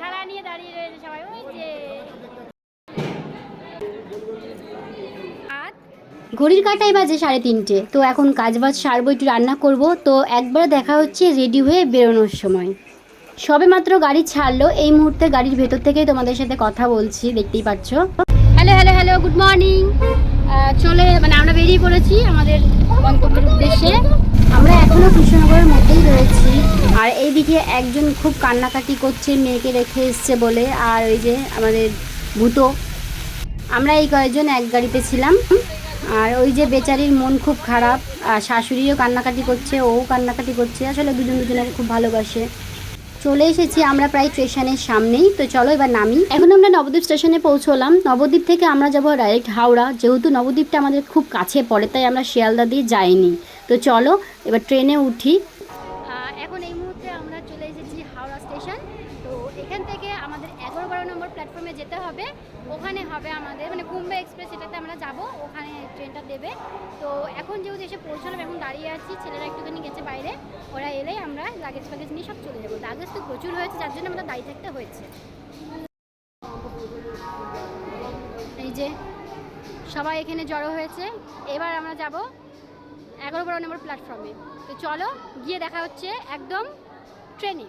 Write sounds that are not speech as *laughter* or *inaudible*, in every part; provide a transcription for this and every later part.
খেলা নিয়ে দাঁড়িয়ে রয়েছে সবাই ওই যে। ঘড়ির কাটাই বাজে সাড়ে তিনটে। তো এখন কাজ বাজ সারবো একটু রান্না করব। তো একবার দেখা হচ্ছে রেডি হয়ে বেরোনোর সময়। সবে মাত্র গাড়ি ছাড়লো এই মুহূর্তে গাড়ির ভেতর থেকেই তোমাদের সাথে কথা বলছি দেখতেই পাচ্ছ। Hello hello hello good morning. চলে মানে আমরা বেরিয়ে পড়েছি আমাদের গন্তব্যের উদ্দেশ্যে। আমরা এখনও কৃষ্ণনগরের মধ্যেই রয়েছি। আর এইদিকে একজন খুব কান্নাকাটি করছে, মেয়েকে রেখে এসছে বলে। আর ওই যে আমাদের ভূতো। আমরা এই কয়েকজন এক গাড়িতে ছিলাম। আর ওই যে বেচারির মন খুব খারাপ, আর শাশুড়িও কান্নাকাটি করছে, ও কান্নাকাটি করছে। আসলে দুজন দুজনকে খুব ভালোবাসে। চলে এসেছি আমরা প্রায় স্টেশনের সামনেই। তো চলো এবার নামি। এখন আমরা নবদ্বীপ স্টেশনে পৌঁছলাম। নবদ্বীপ থেকে আমরা যাব ডাইরেক্ট হাওড়া। যেহেতু নবদ্বীপটা আমাদের খুব কাছে পড়ে, তাই আমরা শিয়ালদা দিয়ে যাইনি। তো চলো এবার ট্রেনে উঠি। প্ল্যাটফর্মে যেতে হবে। ওখানে হবে আমাদের মানে কুম্বে এক্সপ্রেস এটাতে আমরা যাব, ওখানে ট্রেনটা দেবে। তো এখন যেহেতু এসে পৌঁছলাম, এখন দাঁড়িয়ে আছি, ছেলেরা একটুখানি গেছে বাইরে, ওরা এলেই আমরা লাগেজ ফাগেজ নিয়ে সব চলে যাব। লাগেজ তো প্রচুর হয়েছে, যার জন্য আমাদের দাঁড়িয়ে থাকতে হয়েছে। এই যে, সবাই এখানে জড়ো হয়েছে। এবার আমরা যাব এগারো বারো নম্বর প্ল্যাটফর্মে তো চলো, গিয়ে দেখা হচ্ছে একদম ট্রেনে।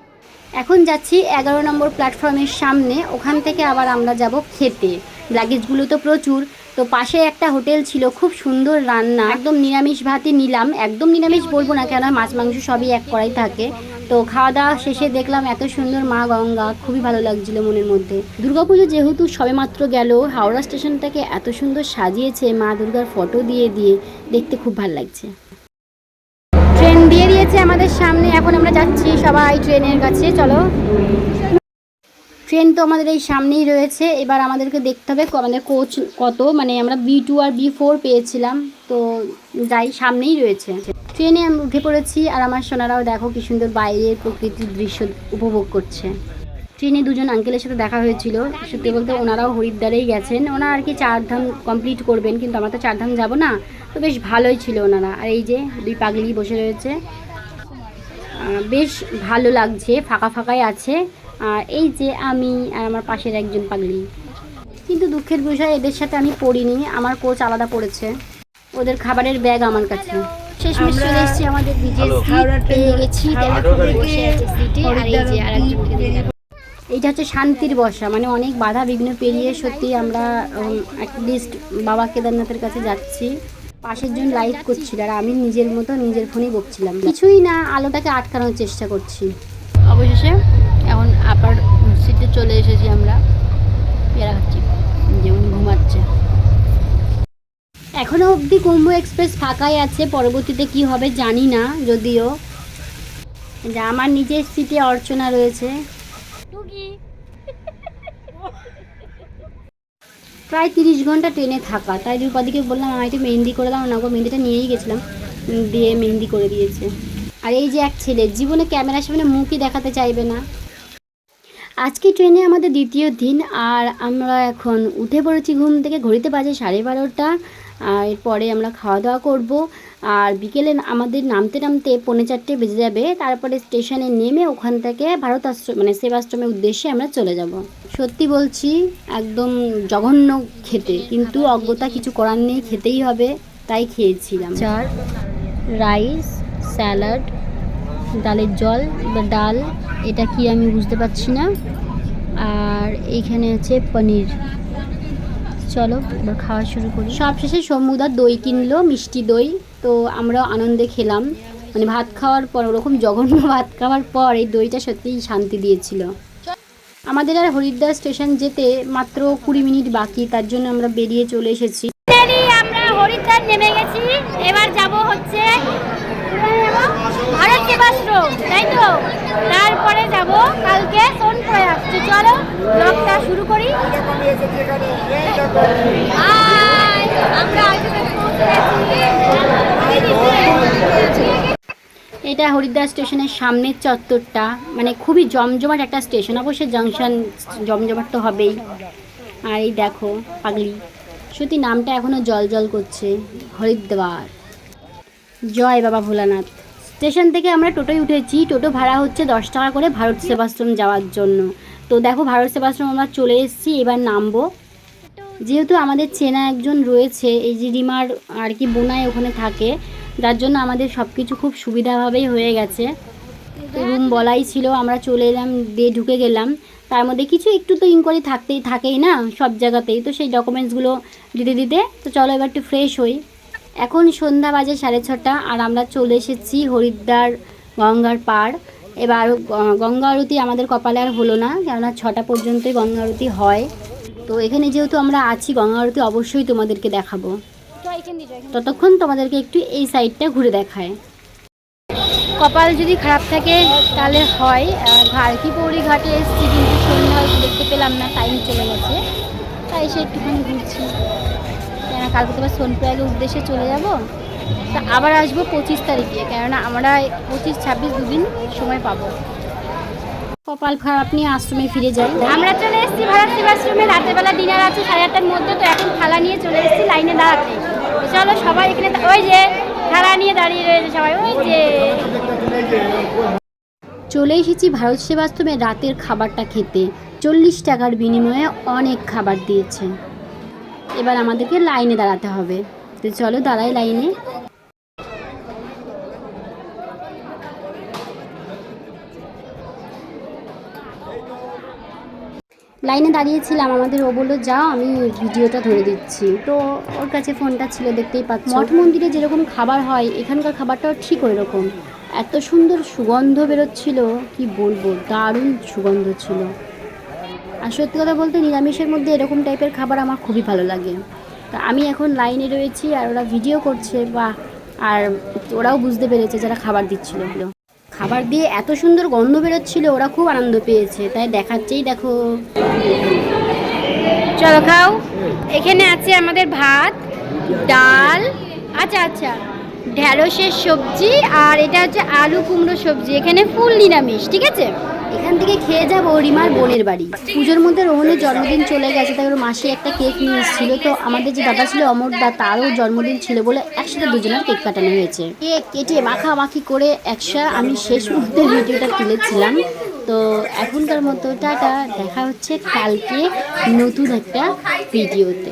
এখন যাচ্ছি এগারো নম্বর প্ল্যাটফর্মের সামনে, ওখান থেকে আবার আমরা যাব খেতে। লাগেজগুলো তো প্রচুর, তো পাশে একটা হোটেল ছিল, খুব সুন্দর রান্না। একদম নিরামিষ ভাতই নিলাম, একদম নিরামিষ বলব না কেন, মাছ মাংস সবই এক করাই থাকে। তো খাওয়া দাওয়া শেষে দেখলাম এত সুন্দর মা গঙ্গা, খুবই ভালো লাগছিল মনের মধ্যে। দুর্গাপুজো যেহেতু সবেমাত্র গেল, হাওড়া স্টেশনটাকে এত সুন্দর সাজিয়েছে, মা দুর্গার ফটো দিয়ে দিয়ে, দেখতে খুব ভালো লাগছে। দিয়েছে আমাদের সামনে। এখন আমরা যাচ্ছি সবাই ট্রেনের কাছে। চলো। ট্রেন তো আমাদের এই সামনেই রয়েছে। এবার আমাদেরকে দেখতে হবে আমাদের কোচ কত। মানে আমরা বি টু আর বি ফোর পেয়েছিলাম। তো যাই, সামনেই রয়েছে। ট্রেনে আমি উঠে পড়েছি আর আমার সোনারাও দেখো কি সুন্দর বাইরের প্রকৃতির দৃশ্য উপভোগ করছে। ট্রেনে দুজন আঙ্কেলের সাথে দেখা হয়েছিল। সত্যি বলতে ওনারাও হরিদ্বারেই গেছেন। ওনারা আর কি চারধাম কমপ্লিট করবেন, কিন্তু আমরা তো চারধাম যাব না। তো বেশ ভালোই ছিল ওনারা। আর এই যে দুই পাগলি বসে রয়েছে। বেশ ভালো লাগছে ফাঁকা ফাঁকাই আছে। আর এই যে আমি আর আমার পাশের একজন পাগলি। কিন্তু দুঃখের বিষয় এদের সাথে আমি পড়িনি আমার কোচ আলাদা পড়েছে। ওদের খাবারের ব্যাগ আমার কাছে। চলে এসেছি আমাদের পেয়ে গেছি। আর এই যে আর। এইটা হচ্ছে শান্তির বসা মানে অনেক বাধা বিঘ্ন পেরিয়ে সত্যি আমরা অ্যাটলিস্ট বাবা কেদারনাথের কাছে যাচ্ছি। পাশের জন লাইট করছিল আর আমি নিজের মতো নিজের ফোনেই বকছিলাম। কিছুই না আলোটাকে আটকানোর চেষ্টা করছি। অবশেষে এখন আপার সিটে চলে এসেছি আমরা। পেয়ারা খাচ্ছি যেমন ঘুমাচ্ছে। এখনও অবধি কুম্ভ এক্সপ্রেস ফাঁকাই আছে পরবর্তীতে কি হবে জানি না যদিও। যে আমার নিজের সিটে অর্চনা রয়েছে। প্রায় তিরিশ ঘণ্টা ট্রেনে থাকা। তাই রূপাদিকে বললাম আমার একটু মেহেন্দি করে দাও না গো। মেহেন্দিটা নিয়েই গেছিলাম দিয়ে মেহেন্দি করে দিয়েছে। আর এই যে এক ছেলে, জীবনে ক্যামেরার সামনে মুখই দেখাতে চাইবে না। আজকে ট্রেনে আমাদের দ্বিতীয় দিন, আর আমরা এখন উঠে পড়েছি ঘুম থেকে। ঘড়িতে বাজে সাড়ে বারোটা। এরপরে আমরা খাওয়া দাওয়া করব। আর বিকেলে আমাদের নামতে নামতে পৌনে চারটে বেজে যাবে। তারপরে স্টেশনে নেমে ওখান থেকে ভারত আশ্রম মানে সেবাশ্রমের উদ্দেশ্যে আমরা চলে যাব। সত্যি বলছি, একদম জঘন্য খেতে। কিন্তু অজ্ঞতা কিছু করার নেই, খেতেই হবে, তাই খেয়েছিলাম। চার, রাইস, স্যালাড, ডালের জল বা ডাল, এটা কি আমি বুঝতে পারছি না। আর এইখানে আছে পনির। চলো এবার খাওয়া শুরু করি। সব শেষে সমুদার দই কিনলো, মিষ্টি দই। তো আমরা আনন্দে খেলাম। মানে ভাত খাওয়ার পর, ওরকম জঘন্য *laughs* ভাত খাওয়ার পর এই দইটা সত্যিই শান্তি দিয়েছিল। আমাদের আর হরিদ্বার স্টেশন যেতে মাত্র কুড়ি মিনিট বাকি, তার জন্য আমরা বেরিয়ে চলে এসেছি। আমরা হরিদ্বার নেমে গেছি। এবার যাব হচ্ছে তাই তো? তারপরে যাব কালকে চলো ব্লগটা শুরু করি। এটা হরিদ্বার স্টেশনের সামনের চত্বরটা। মানে খুবই জমজমাট একটা স্টেশন। অবশ্যই জাংশন জমজমাট তো হবেই। আর এই দেখো, পাগলি। সত্যি নামটা এখনও জল জল করছে। হরিদ্বার। জয় বাবা ভোলানাথ। স্টেশন থেকে আমরা টোটোয় উঠেছি। টোটো ভাড়া হচ্ছে দশ টাকা করে ভারত সেবাশ্রম যাওয়ার জন্য। তো দেখো ভারত সেবাশ্রম আমরা চলে এসেছি, এবার নামবো। যেহেতু আমাদের চেনা একজন রয়েছে, এই যে রিমার আর কি বোনায় ওখানে থাকে, যার জন্য আমাদের সব কিছু খুব সুবিধাভাবেই হয়ে গেছে। রুম বলাই ছিল, আমরা চলে এলাম, দিয়ে ঢুকে গেলাম। তার মধ্যে কিছু একটু তো ইনকোয়ারি থাকতেই থাকেই না সব জায়গাতেই। তো সেই ডকুমেন্টসগুলো দিতে দিতে, তো চলো এবার একটু ফ্রেশ হই। এখন সন্ধ্যা বাজে সাড়ে ছটা আর আমরা চলে এসেছি হরিদ্বার গঙ্গার পাড়। এবার গঙ্গা আরতি আমাদের কপালে আর হলো না, কেননা ছটা পর্যন্তই গঙ্গা আরতি হয়। তো এখানে যেহেতু আমরা আছি, গঙ্গা আরতি অবশ্যই তোমাদেরকে দেখাবো। ততক্ষণ তোমাদেরকে একটু এই সাইডটা ঘুরে দেখায়। কপাল যদি খারাপ থাকে, তাহলে হয়। ভারতী পৌরি ঘাটে এসেছি, কিন্তু সন্ধ্যা দেখতে পেলাম না টাইম চলে গেছে। তাই এসে একটুখানি ঘুরছি। কালকে তো আবার সোনপ্রয়াগের উদ্দেশ্যে চলে যাব। তা আবার আসব পঁচিশ তারিখে, কেননা আমরা পঁচিশ, ছাব্বিশ দুদিন সময় পাবো। কপাল খারাপ নিয়ে আশ্রমে ফিরে যাই। আমরা চলে এসেছি ভারত সেবাশ্রমে রাতের বেলা ডিনার আছে সাড়ে আটটার মধ্যে, তো এখন থালা নিয়ে চলে এসেছি লাইনে দাঁড়াতে। চলো সবাই এখানে ওই যে, থালা নিয়ে দাঁড়িয়ে রয়েছে সবাই, ওই যে। চলে এসেছি ভারত সেবাশ্রমে রাতের খাবারটা খেতে। চল্লিশ টাকার বিনিময়ে অনেক খাবার দিয়েছে। এবার আমাদেরকে লাইনে দাঁড়াতে হবে। তো চলো দাঁড়াই লাইনে। লাইনে দাঁড়িয়েছিলাম, আমাদের ও বলল, যাও, আমি ভিডিওটা ধরে দিচ্ছি। তো ওর কাছে ফোনটা ছিল, দেখতেই পাচ্ছি। মঠ মন্দিরে যেরকম খাবার হয়, এখানকার খাবারটাও ঠিক ওই রকম এত সুন্দর সুগন্ধ বেরোচ্ছিল, কি বলব, দারুণ সুগন্ধ ছিল। আর সত্যি কথা বলতে নিরামিষের মধ্যে এরকম টাইপের খাবার আমার খুবই ভালো লাগে। তা আমি এখন লাইনে রয়েছি আর ওরা ভিডিও করছে বা আর ওরাও বুঝতে পেরেছে যারা খাবার দিচ্ছিল খাবার দিয়ে এত সুন্দর গন্ধ বেরোচ্ছিল, ওরা খুব আনন্দ পেয়েছে। তাই দেখাচ্ছেই দেখো। চলো খাও। এখানে আছে আমাদের ভাত, ডাল আচ্ছা আচ্ছা ঢ্যাঁড়সের সবজি আর এটা হচ্ছে আলু কুমড়ো সবজি। এখানে ফুল নিরামিষ, ঠিক আছে? এখান থেকে খেয়ে যাব রিমার বোনের বাড়ি। পুজোর মধ্যে রোহনের জন্মদিন চলে গেছে, তাই ওর মাসি একটা কেক নিয়ে এসেছিল। তো আমাদের যে দাদা ছিল অমর দা, তারও জন্মদিন ছিল বলে একসাথে দুজনের কেক কাটানো হয়েছে। কেক কেটে মাখামাখি করে একসা আমি শেষ মুহূর্তে ভিডিওটা তুলেছিলাম। তো এখনকার মতো টাটা, দেখা হচ্ছে কালকে নতুন একটা ভিডিওতে।